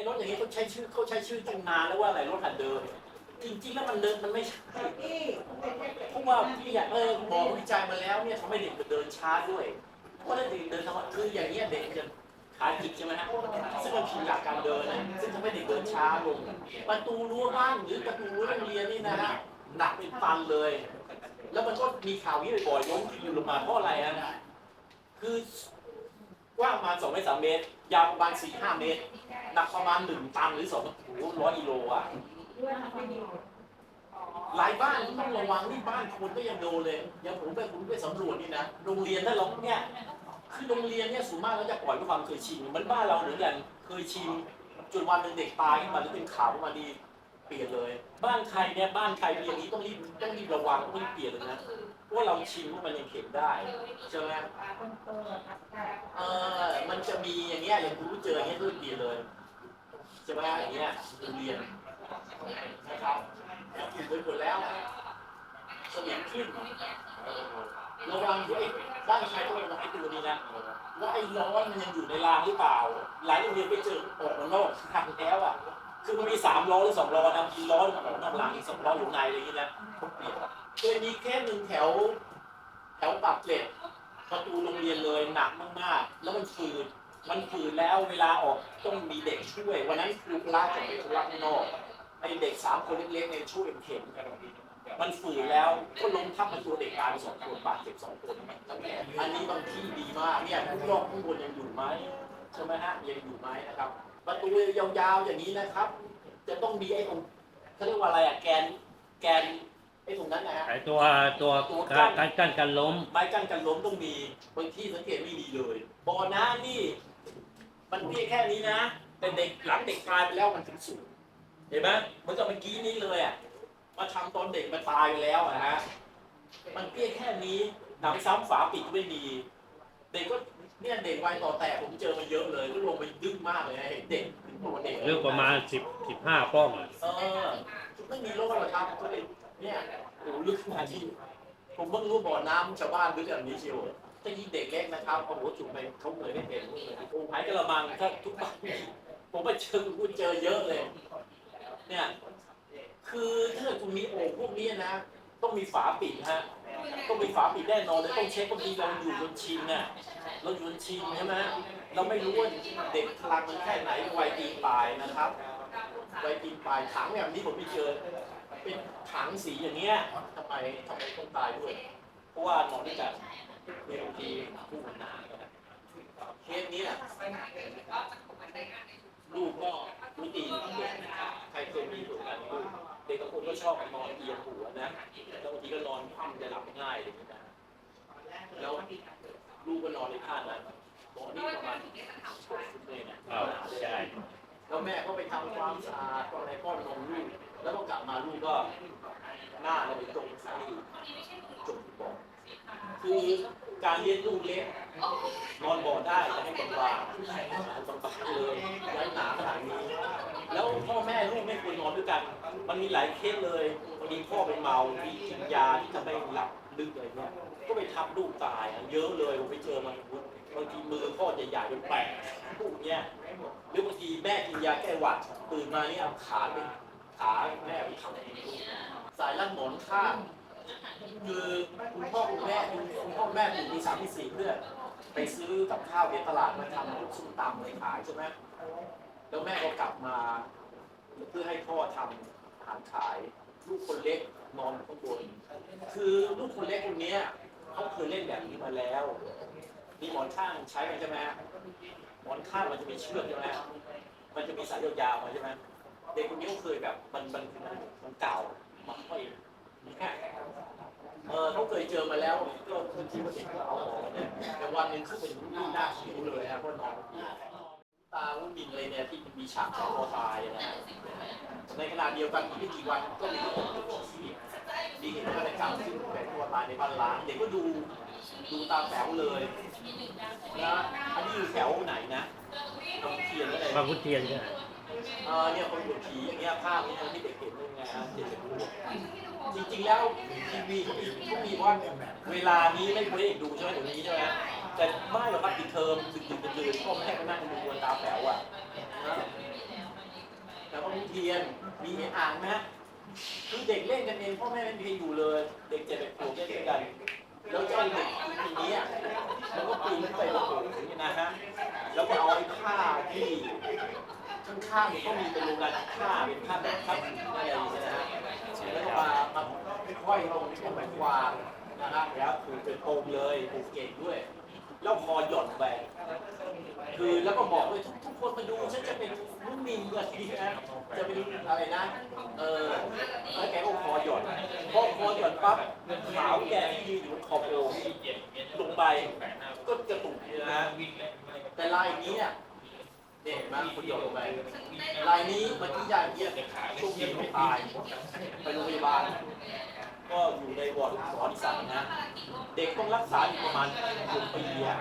อ้รถอย่างนี้เขาใช้ชื่อเขาใช้ชื่อตั้งนานแล้วว่าอะไรรถหัดเดินจริงๆแล้วมันเดินมันไม่ใช่เพราะว่าพี่อยากเออหมอวิจัยมาแล้วเนี่ยทำให้เด็กเดินช้าด้วยเพราะว่าเด็กเดินธรรมดาคืออย่างเงี้ยเด็กจะขาจิกใช่ไหมฮะซึ่งมันผิดหลักการเดินนะซึ่งทำให้เด็กเดินช้าลง ประตูรั้วบ้านหรือประตูรั้วโรงเรียนนี่นะฮะหนักเป็นตันเลย แล้วมันก็มีข่าวนี้บ่อยๆล้มอยู่ลงมาเพราะอะไรฮะคือกว้างประมาณสองเมตรสามเมตร ยาวประมาณสี่ห้าเมตร หนักประมาณหนึ่งตันหรือสองโอ้โหร้อยกิโลอะหลายบ้านต้องระวังนี่บ้านคนก็ยังโดนเลยย่างผมไปผมไปสำรวจนี่นะโรงเรียนถ้าเราเนี่ยคือโรงเรียนเนี่ยส่วนมากเราจะปล่อยด้วยความเคยชินมือนบ้านเราเหมือนกันเคยชินจนวันหนึ่งเด็กตายขึ้นมาหรือเป็นข่าวมาดีเปลี่ยนเลย บ้านใครเนี่ยบ้านใครมีอย่างนี้ต้องรีบต้องรีบระวังต้องรีบเปลี่ยนเลยนะเพราะว่าเราชินว่ามันยังเข็นได้ใช่ไหมเออมันจะมีอย่างเงี้ยอย่างรู้เจออย่างเงี้ยต้องเปลี่ยนเลย ใช่ไหมอย่างเงี้ยโรงเรียนนะครับแล้วถูกไปหมดแล้วสนิมขึ้นระวังด้วยบ้านใครต้องระวังไอ้ตัวนี้นะว่าไอ้ล้อนมันยังอยู่ในรางหรือเปล่า หลายโรงเรียนไปเจอออกมานอกทางแล้วอะคือมันมีสามล้อหรือสองล้อนะมีล้อมันออกนอกรางอีกสองล้ออยู่ในอะไรอย่างนี้นะต้องเปลี่ยนเคยมีแค่หนึ่งแถว แถวปากเกร็ดประตูโรงเรียนเลยหนักมากๆ แล้วมันฝืด มันฝืดแล้วเวลาออกต้องมีเด็กช่วย วันนั้นครูพละจะไปธุระข้างนอกไอเด็กสามคนเล็กๆเนี่ยช่วยเข็นกันมันฝืนแล้วก็ล้มทับมันตัวเด็กตายไปสองคนบาดเจ็บสองคนอันนี้บางที่ดีมากเนี่ยข้างนอกข้างบนยังอยู่ไหมใช่ไหมฮะยังอยู่ไหมนะครับ ประตูยาวๆอย่างนี้นะครับ จะต้องมีไอ้ตรงเขาเรียกว่าอะไรอะแกนแกนไอ้ตรงนั้นนะฮะไอตัวตัวการการกั้นการล้มไม้กั้นกันล้มต้องมีบางที่สังเกตไม่มีเลยบ่อน้ำนี่ มันเพียงแค่นี้นะ แต่เด็กหลังเด็กตายไปแล้วมันถึงสูงเห็นไหมเหมือนกับเมื่อกี้นี้เลยอะมาทำตอนเด็กมันตายไปแล้วอะฮะมันเพียงแค่นี้หนำซ้ำฝาปิดก็ไม่มี เด็กก็เนี่ยเด็กวัยต่อแต่ผมเจอมาเยอะเลยก็ลงไปดึกมากเลยนะเห็นเด็กถึงตัวเด็กเรื่องประมาณสิบสิบห้าป้องอะเออไม่มีโรคหรอกครับก็เลยเนี่ยโอ้ลึกขนาดที่ผมเพิ่งรู้บ่อน้ำชาวบ้านลึกแบบนี้เชียว ถ้ายิ่งเด็กเล็กนะครับโอ้โหจุ่มไปเขาเลยไม่เป็นโอ้หายกระมังถ้าทุกบ้านมีผมไปเจอคุณเจอเยอะเลย เนี่ย คือถ้าเกิดคุณมีโอ่งพวกนี้นะ ต้องมีฝาปิดฮะต้องมีฝาปิดแน่นอนเลยต้องเช็คบางทีเราอยู่บนชินน่ะเราอยู่บนชินใช่ไหมเราไม่รู้ว่าเด็กพลังมันแค่ไหนวัยตีปลายนะครับวัยตีปลายถังแบบนี้ผมไม่เจอเป็นถังสีอย่างเงี้ยทำไมทำไมต้องตายด้วย เพราะว่านอนด้วยกัน เบางทีคู่มันหนาเคสเนี้ยลูกก็ไม่ดีใครเคยมีเหตุการณ์ลูกเด็กบางคนก็ชอบนอนเอียงหัวนะแล้วบางทีก็นอนคว่ำจะหลับง่ายอะไรอย่างเงี้ยนะแล้วลูกก็นอนในท่านั้นบอกนี่ประมาณเลยนะอ้าวใช่แล้วแม่ก็ไปทำความสะอาดก็อะไรป้อนนมลูกแล้วก็กลับมาลูกก็หน้าเราไปจมใส่จมบ่อ คือการเลี้ยงลูกเล็กนอนบ่อได้แต่ให้บางๆบางเลยย้ายหนาขนาดนี้ แล้วพ่อแม่ลูกไม่ควรนอนด้วยกัน มันมีหลายเคสเลยบางทีพ่อไปเมามีกินยาที่ทำให้หลับลึกอะไรเงี้ยก็ไปทับลูกตายเยอะเลยผมไปเจอมาบางทีมือพ่อจะใหญ่เป็นแปะลูกเนี้ยหรือบางทีแม่กินยาแก้หวัดตื่นมาเนี่ยเอาขาเป็นขาแม่ไปทำอะไรสายรัดหมอนข้าง คือคุณพ่อคุณแม่คุณพ่อแม่อยู่มีสามมีสี่เพื่อ ไปซื้อกับข้าวในตลาดมาทำลูกซุ้มตำไปขายใช่ไหมแล้วแม่ก็กลับมาเพื่อให้พ่อทำอาหารขายลูกคนเล็กนอนอยู่ข้างบนคือลูกคนเล็กคนเนี้ยเขาเคยเล่นแบบนี้มาแล้วมีหมอนข้างใช้กันใช่ไหมหมอนข้างมันจะมีเชือกใช่ไหมมันจะมีสายยาวๆมาใช่ไหมเด็กคนนี้ก็เคยแบบมันมันมันเก่ามันค่อย เออเขาเคยเจอมาแล้วก็คือคิดว่าเด็กก็เอาออกเนี่ยแต่วันหนึ่งเขาเป็นรุ่นหน้าคิ้วเลยนะเพราะนอนตาวุ้นบินเลยเนี่ยที่มันมีฉากของคอตายนะฮะในขณะเดียวกันอีกไม่กี่วันก็มีคนที่มีเหตุฆาตกรรมที่แฝงตัวตายในบ้านล้างเด็กก็ดูดูตามแถวเลยนะอันนี้อยู่แถวไหนนะตรงเทียนก็เลยบางขุนเทียนใช่ไหมเออเนี่ยคนหุ่นผีอย่างเงี้ยภาพนี้ที่เด็กเห็นเลยไงฮะเด็กเห็นรูป จริงๆแล้วทีวีเขามีเขามีว่าเวลานี้ไม่ควรให้ดูใช่ไหมเดี๋ยวนี้ใช่ไหมแต่ไม่หรอกครับปิดเทอมดึกๆดื่นๆพ่อแม่ก็นั่งดูบนตาแป๋วอะนะเทียนมีอ่างนะคือเด็กเล่นกันเองพ่อแม่ไม่มีใครอยู่เลย เด็กเจ็ดแปดขวบเล่นด้วยกัน แล้วเจ้าเด็กทีนี้มันก็ปีนขึ้นไปบนโอ่งนี่นะฮะแล้วก็เอาไอ้ผ้าที่ข้างๆเนี่ยก็มีเป็นโรงงานผ้าเป็นผ้าแบบผ้าผืนอะไรอย่างเงี้ยนะฮะ แล้วก็มามาค่อยลงที่เป็นวางนะครับแล้วผูกเป็นโปมเลยผูกเก่งด้วย แล้วพอหย่อนไปคือแล้วก็บอกเลยทุกทุกคนมาดูฉันจะเป็นรุ่นมิงแบบนี้นะจะเป็นอะไรนะ เออแล้วแกก็คอหย่อนพอคอหย่อนปั๊บขาวแกที่ยืนอยู่ขอบโอ่งลงไปก็จะตุกนะฮะแต่ลายนี้เนี่ย เนี่ยเห็นไหมคนหย่อนลงไปลายนี้มันที่ยากเยี่ยมช่วงเย็นไม่ตาย ไปโรงพยาบาล ก็อยู่ในวอร์ดสอนสัตว์นะ เด็กต้องรักษาอยู่ประมาณหกปีอะ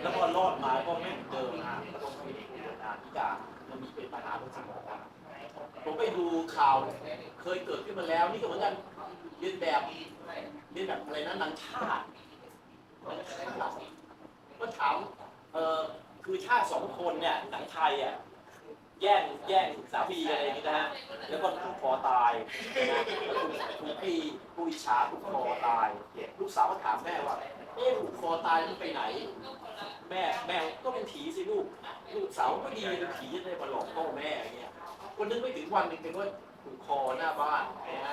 แล้วพอรอดมาก็ไม่เหมือนเดิมนะก็ต้องไปดูนาพิการมันมีเป็นปัญหาทางสมองอะผมไปดูข่าวเคยเกิดขึ้นมาแล้ว นี่ก็เหมือนกันเรียนแบบเรียนแบบอะไรนะหนังชาติหนังชาติก็ถามเออ คือชาสองคนเนี่ยหนังไทยอะแย่งแย่งสามีอะไรอย่างนี้นะฮะแล้วก็ถูกคอตายนะแล้วถูกถูกไอ้ผู้อิจฉาถูกคอตายลูกสาวก็ถามแม่ว่าเอ๊ะถูกคอตายมันไปไหน แม่แม่ก็เป็นผีสิลูกลูกสาวก็ดีเป็นผีจะได้มาหลอกพ่อแม่อย่างเงี้ยคนนึกไม่ถึงวันหนึ่งเป็นว่าถูกคอหน้าบ้านนะฮะ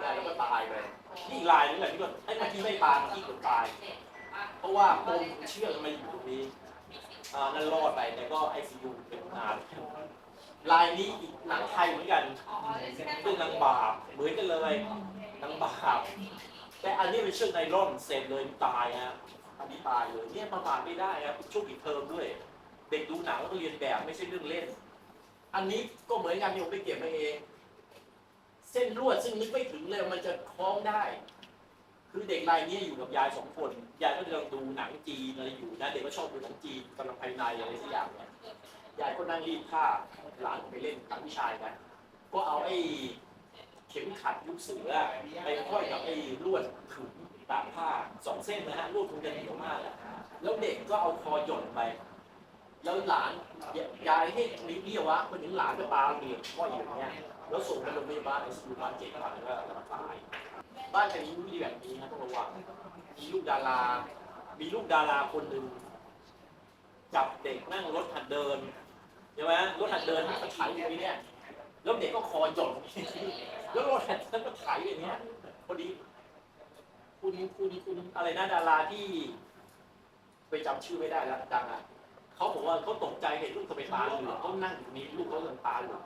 แล้วก็ตายไปนี่อีกลายนึงแหละที่ว่าไอ้เมื่อกี้ไม่ตายเมื่อกี้เกือบตาย เพราะว่าปมเชื่อกมันอยู่ตรงนี้อ่านั่นรอดไปแต่ก็ไอซียูเป็นนานลายนี้อีกหนังไทยเหมือนกันเรื่องนางบาปเหมือนกันเลยนางบาปแต่อันนี้เป็นเชือกไนล่อนเสร็จเลยตายฮะอันนี้ตายเลยเนี่ยประมาทไม่ได้ครับช่วงปิดเทอมด้วย เด็กดูหนังแล้วก็เรียนแบบไม่ใช่เรื่องเล่น อันนี้ก็เหมือนกันที่ผมไปเก็บมาเอง เส้นลวดซึ่งนึกไม่ถึงเลยมันจะคล้องได้ คือเด็กรายนี้อยู่กับยายสองคน ยายก็กำลังดูหนังจีนอะไรอยู่นะ เด็กก็ชอบดูหนังจีนกำลังภายในอะไรสักอย่างเนี่ยยายก็นั่งรีดผ้าหลานไปเล่นกับผู้ชายกันก็เอาไอ้เข็มขัดลูกเสือไปห้อยกับไอ้ลวดขึงตากผ้าสองเส้นนะฮะลวดคงจะเหนียวมากอะแล้วเด็กก็เอาคอหย่อนไป แล้วหลานยายให้ลิ้เรียวะคนถึงหลานก็ตาเหนียวห้อยอยู่างเงี้ยแล้วส่งไปโรงพยาบาลไอซียูมาเจ็ดวันแล้วก็ตาย บ้านจะมีวิธีแบบนี้นะต้องระวังมีลูกดารา มีลูกดาราคนหนึ่งจับเด็กนั่งรถหัดเดินใช่ไหมรถหัดเดินมันถ่ายอยู่นี่เนี่ยแล้วเด็กก็คอหย่อนแล้วรถหัดเดินก็ถ่ายอย่างเนี้ยพอดีคุณคุณคุณอะไรนะดาราที่ ไปจำชื่อไม่ได้แล้วดังอะเขาบอกว่าเขาตกใจเห็นลูกเขาไปตาเหลือกเขานั่งอยู่นี่ลูกเขาเลืตาหลือก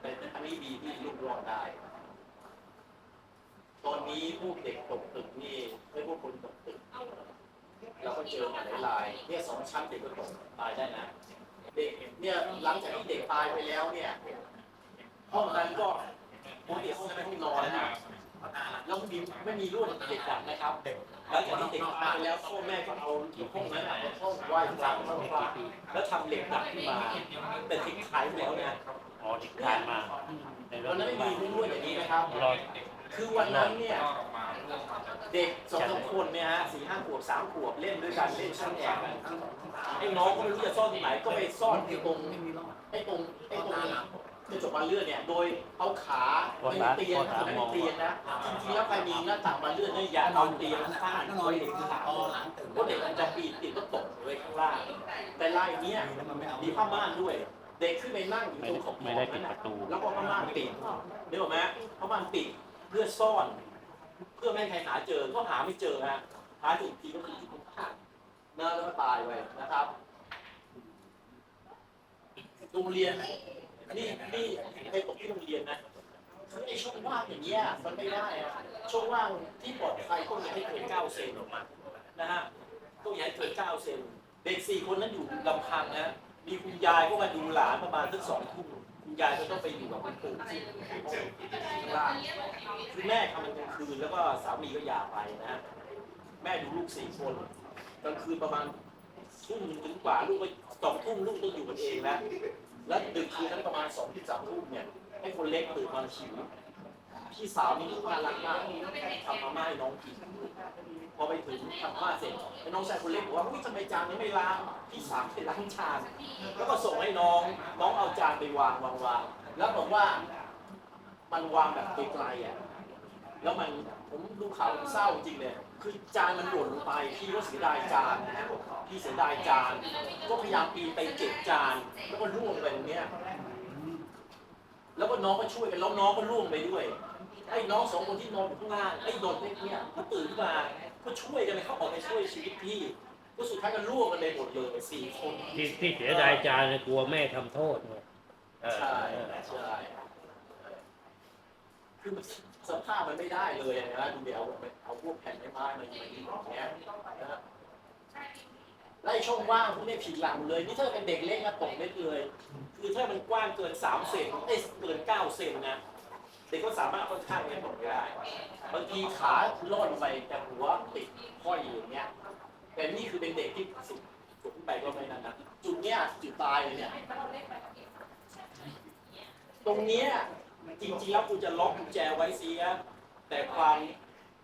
แต่อันนี้ดีที่ลูกรอดได้ นนี้พวกเด็กตกตึกนี่ไม่พวกคนตกตึกเราก็เจอมาหลายๆเนี่ยสองชั้นเด็กก็ตกตายได้นะเด็กเนี่ยหลังจากที่เด็กตายไปแล้วเนี่ยห้องนั้นก็ปกติห้องนั้นเป็นห้องนอนนะแล้วไม่มีไม่มีรูปเด็กดับนะครับหลังจากที่เด็กตายไปแล้วพ่อแม่ก็เอาห้องนั้นอะเป็นห้องไหว้พระห้องพระแล้วทำเหล็กดัดขึ้นมาแต่ทิ้งขายไปแล้วเนี่ยอ๋อที่ผ่านมาในรวัถนนั้นไม่มีรูปอย่างนี้นะครับรอ คือวันนั้นเนี่ยเด็กสองสามคนเนี่ยฮะสี่ห้าขวบสามขวบเล่นด้วยกันเล่นช่างแอบกันไอ้น้องก็ไม่รู้จะซ่อนตรงไหนก็ไปซ่อนที่ตรงไอ้ตรงไอ้ตรงกระจกบานเลื่อนเนี่ยโดยเอาขาไม่มีเตียงไม่มีเตียงนะจริงๆแล้วใครมีหน้าต่างบานเลื่อนเนี่ยอย่าเอาเตียงข้างๆไว้เด็กขางหลังเพราะเด็กมันจะปีนติดก็ตกไว้ข้างล่างแต่ลายเนี้ยมีผ้าม่านด้วยเด็กขึ้นไปนั่งอยู่ตรงขอบไม่ได้ปิดประตู แล้วก็ผ้าม่านปิดเดี๋ยวไหมผ้าม่านปิด พื่อซ่อน เพื่อไม่ให้ใครหาเจอก็หาไม่เจอฮะหาถึงทีก็คือที่ตรงข้านะแล้วก็ตายไปนะครับโรงเรียนนี่นี่ไปตกที่โรงเรียนนะไอ้ช่องว่างอย่างเงี้ยมันไม่ได้อะช่องว่างที่ปลอดภัยก็อย่าให้เกินเก้าเซนนะฮะก็อย่าให้เกินเก้าเซนเด็กสี่คนนั้นอยู่ลำพังนะมีคุณยายก็มาดูหลานประมาณสักสองทุ่ม คุณยายก็ต้องไปอยู่กับคุณปู่ที่ข้างล่างคือแม่ทำกลางคืนแล้วก็สามีก็หย่าไปนะ แม่ดูลูกสี่คนกลางคืนประมาณทุ่มถึงกว่าลูกไปสองทุ่มลูกต้องอยู่กันเองแล้ว แล้วดึกคืนนั้นประมาณสองที่สามทุ่มเนี่ยให้คนเล็กตื่นมาหิวพี่สาวนี่น่ารักมากทำมาม่าให้น้องกิน พอไปถึงทำผ้าเสร็จไอ้น้องชายคนเล็กบอกว่าอุ้ยทำไมจานนี้ไม่ล้างพี่สามไปล้างจาน แล้วก็ส่งให้น้องน้องเอาจานไปวางวางวางแล้วบอกว่ามันวางแบบไกลๆอะแล้วมันผมดูข่าวผมเศร้าจริงเลยคือจานมันหล่นลงไปพี่ก็เสียดายจานนะพี่เสียดายจาน ก็พยายามปีนไปเก็บจาน แล้วก็ร่วงไปตรงเนี้ยแล้วก็น้องก็ช่วยกันแล้วน้องก็ร่วงไปด้วยไอ้น้องสองคนที่นอนอยู่ข้างล่างไอ้โดนเล็กเนี่ยก็ตื่นขึ้นมา ก็ช่วยกันเลยเขาออกไปช่วยชีวิตพี่ก็สุดท้ายก็ร่วงกันไปหมดเลยสี่คนที่ที่เสียดายจานเนี่ยกลัวแม่ทำโทษไงเออใช่ใช่คือมันสภาพมันไม่ได้เลยนะดูเดี๋ยวเอาเอาพวกแผ่นไม้ไม้มาอย่างนี้อย่างเงี้ยนะไล่ช่องว่างพวกนี้ผิดหลังเลย นี่ถ้าเป็นเด็กเล็กนะตกเล็กเลย คือถ้ามันกว้างเกินสามเซนเอ้ยเกินเก้าเซนนะ เด็กก็สามารถค่อนข้างจะตกได้บางทีขาล่อนไปแต่หัวติดห้อยอยู่อย่างเงี้ย แต่นี่คือเป็นเด็กที่สุดสุดไปก็ไม่นั่นนะจุดเนี้ยจุดตายเลยเนี่ย ตรงเนี้ยจริงๆแล้วกูจะล็อกกุญแจไว้เสีย แต่ความ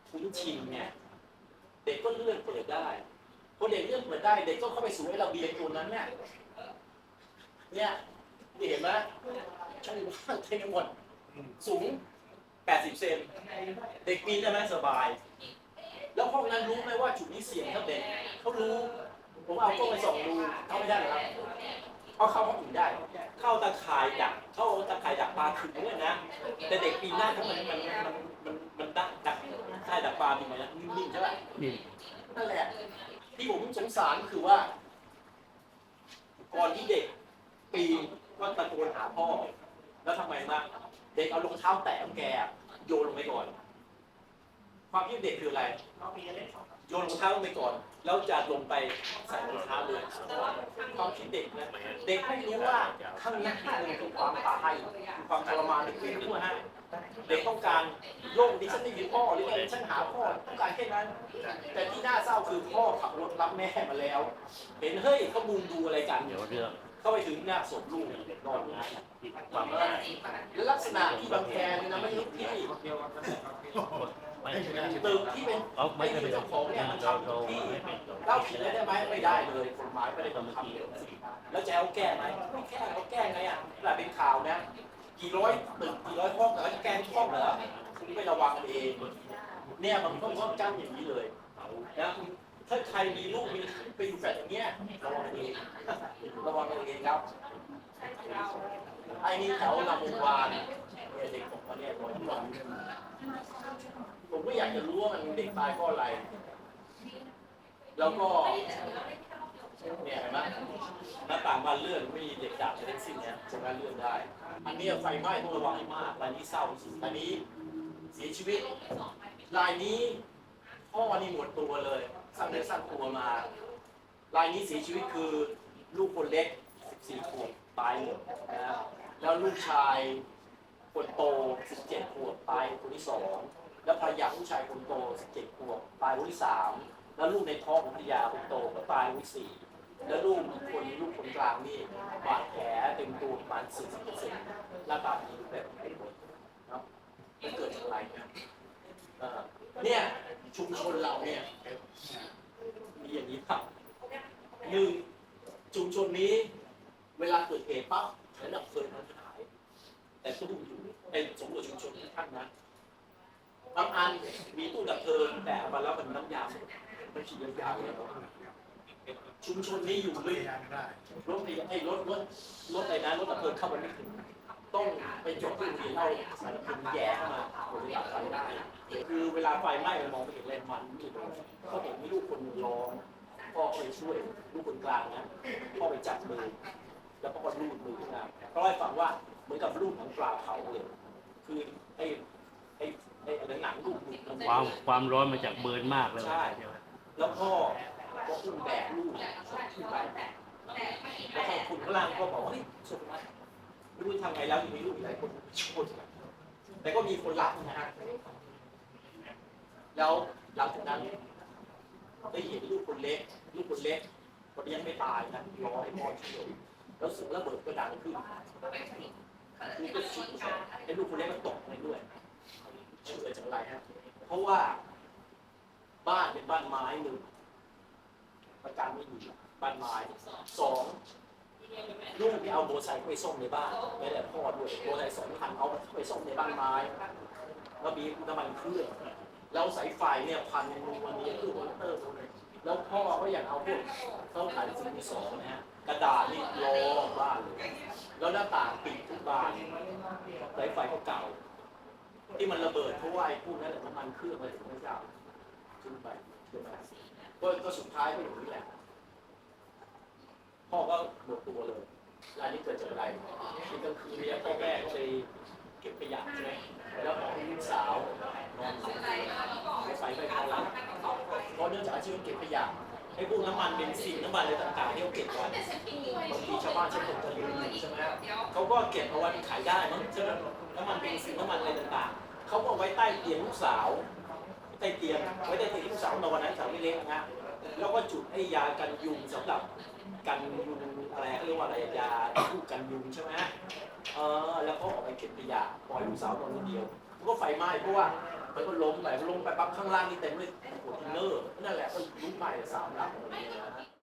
คุ้นชินเนี่ยเด็กก็เลื่อนเปิดได้พอเด็กเลื่อนเปิดได้ เด็กก็เข้าไปสู่ไอ้ระเบียงตัวนั้นเนี่ยเนี่ยเห็นไหมช่างว่างเต็มหมด สูง 80 เซนเด็กปีนได้ไหมสบาย แล้วพวกนั้นรู้ไหมว่าจุดนี้เสี่ยงครับเด็กเขารู้ ผมเอากล้องไปส่องดูเข้าไม่ได้หรอกครับเขาเข้าห้องอื่นได้ เข้าตะข่ายดัก เข้าตะข่ายดักปลาขึงเนี่ยนะ แต่เด็กปีนได้เพราะมันมันมันมันมันดักดักข่ายดักปลาเป็นไงนะนิ่งๆใช่ไหมนี่นั่นแหละ ที่ผมสงสารคือว่า ก่อนที่เด็กปีนก็ตะโกนหาพ่อ แล้วทำไมมา เด็กเอารองเท้าแตะของแกโยนลงไปก่อน ความคิดเด็กคืออะไรโยนรองเท้าลงไปก่อน แล้วจะลงไปใส่รองเท้าเลยความคิดเด็กนะเด็กไม่รู้ว่าข้างน้าเนี่ยคือความตายคือความทรมานเด็กไม่รู้ฮะเด็กต้องการโลกดิฉันไม่มีพ่อหรือว่าดิฉันหาพ่อต้องการแค่นั้น แต่ที่น่าเศร้าคือพ่อขับรถรับแม่มาแล้ว เห็นเฮ้ยเขามุงดูอะไรกันเดี๋ยวเรื่อง เข้าไปถึงหน้าศพลูกนอนอยู่นั่นน่ะความแล้วลักษณะที่บางแคเนี่ยนะไม่รู้ที่ไม่ตึกที่เป็นเขาไม่ได้เป็นเจ้าของเนี่ยมันทำที่เล่าผิดเลยได้ไหมไม่ได้เลยกฎหมายไม่ได้บังคับเลยแล้วจะเอาแก้ไหมไม่แก้เขาแก้ไงอะแบบเป็นข่าวนะกี่ร้อยตึกกี่ร้อยห้องแต่ว่าจะแก้ทุกห้องเหรอคุณไม่ระวังเองเนี่ยมันต้องป้องกันอย่างนี้เลย ถ้าใครมีลูกมีไปอยู่แบบอย่างเงี้ยระวังเองระวังเองครับไอ้นี่แถวลำวงวานเนี่ยเด็กผมคนเนี้ยผมที่บอกผมก็อยากจะรู้ว่ามันเด็กตายเพราะอะไร แล้วก็เนี่ยเห็นไหมหน้าต่างบานเลื่อนไม่มีเด็กดับทั้งสิ้นเนี่ยสามาเลื่อนได้ อันนี้ไฟไหม้ต้องระวังให้มากรายนี้เศร้าสุดอันนี้เสียชีวิตรายนี้ พ่อนี่หมดตัวเลยสร้างเนื้อสร้างตัวมา รายนี้เสียชีวิตคือลูกคนเล็ก 14ขวบตายหมดนะแล้วลูกชายคนโต 17ขวบตายคนที่สองแล้วภรรยาลูกชายคนโต 17ขวบตายคนที่สามแล้วลูกในท้องของภรรยาคนโตก็ตายคนที่สี่แล้วลูกคนลูกคนกลางนี่บาดแผลเต็มตัวประมาณ40เปอร์เซ็นต์ร่างกายมีแบบไม่หมดเนาะมันเกิดจากอะไรเนี่ย เอ่อเนี่ยชุมชนเราเนี่ยมีอย่างนี้ครับหนึ่งชุมชนนี้ เวลาเกิดเหตุปั๊บระดับเพลิงมันหาย แต่ตู้อยู่เป็นสำรวจชุมชนทุกท่านนะบางอันมีตู้ดับเพลิงแต่เอามาแล้วมันน้ำยาหมดมันฉีดยาวๆเลยชุมชนนี้อยู่เลยรถพยาไอ้รถรถรถอะไรนะรถดับเพลิงเข้ามาไม่ถึง ต้องไปจอดที่โรงเรียนเอาสารพันแย่เข้ามาถึงดับไฟได้คือเวลาไฟไหม้มันมองไม่เห็นแรงมันมีเขาเห็นมีลูกคนหนึ่งร้องพ่อไปช่วยลูกคนกลางนะพ่อไปจับมือแล้วพ่อก็ลูดมือนะก็เล่าให้ฟังว่าเหมือนกับลูกของปลาเผาเลย คือไอ้ไอ้ไอ้อะไรหนังลูกมันมันความความร้อนมาจากเบิร์นมากเลยใช่แล้วพ่อก็อุ้มแบกลูกขึ้นไปแล้วพอคุณข้างล่างก็บอกว่าเฮ้ยสุดท้าย ไม่รู้ทำไงแล้วมีลูกอีกหลายคนช่วยแต่ก็มีคนรับนะฮะแล้วหลังจากนั้นได้เห็นลูกคนเล็ก ลูกคนเล็กคนนี้ยังไม่ตายนะรอให้พ่อช่วยแล้วเสึกระเบิดก็ดังขึ้นคือก็ชิดไอ้ลูกคนเล็กก็ตกไปด้วยเชื่อจากอะไรฮะเพราะว่าบ้านเป็นบ้านไม้หนึ่งประกันไม่มีบ้านไม้สอง ลูกที่เอาโมอไซไปส่งในบ้านแม้แต่พ่อด้วยโมอไซสองคันเอาไปส่งในบ้านไม้แล้วมีน้ำมันเครื่องแล้วสายไฟเนี่ยพันวันนี้คือมอเตอร์แล้วพ่อก็อยากเอาพวกเข้าขายสิ่งที่สองนะฮะกระดาษนี่รอบ้านเลยแล้วหน้าต่างปิดทุกบ้านสายไฟก็เก่า ที่มันระเบิดเพราะว่าไอ้พวกนั้นแหละน้ำมันเครื่องอะไรถึงไม่ยาวขึ้นไปใช่ไหมก็ก็สุดท้ายก็อย่างนี้แหละ พ่อก็หมดตัวเลยแล้วอันนี้เกิดจากอะไรนี่กลางคืนเนี่ยพ่อแม่ไปเก็บขยะใช่ไหมแล้วของลูกสาวนอนใส่ใส่ไปเขาลังเพราะเนื่องจากอาชีพเก็บขยะไอ้พวกน้ำมันเบนซินน้ำมันอะไรต่างๆที่เขาเก็บไว้บางทีชาวบ้านใช้คนจะลืมใช่ไหมเขาก็เก็บเอาไว้ขายได้มั้งใช่ไหมน้ำมันเบนซินน้ำมันอะไรต่างๆเขาก็ไว้ใต้เตียงลูกสาวใต้เตียงไว้ใต้เตียงลูกสาวนอนนะสาวไม่เล็กนะ แล้วก็จุดไอ้ยากันยุงสำหรับกันยุงอะไรเขาเรียกว่าอะไรยาคู่กันยุงใช่ไหมเออแล้วก็ออกไปเก็บขยะปล่อยลูกสาวนอนคนเดียวมันก็ไฟไหม้เพราะว่ามันก็ล้มไปล้มไปปั๊บข้างล่างนี่เต็มเลยโอ้โหทินเนอร์นั่นแหละก็ลุกไหม้สามหลัง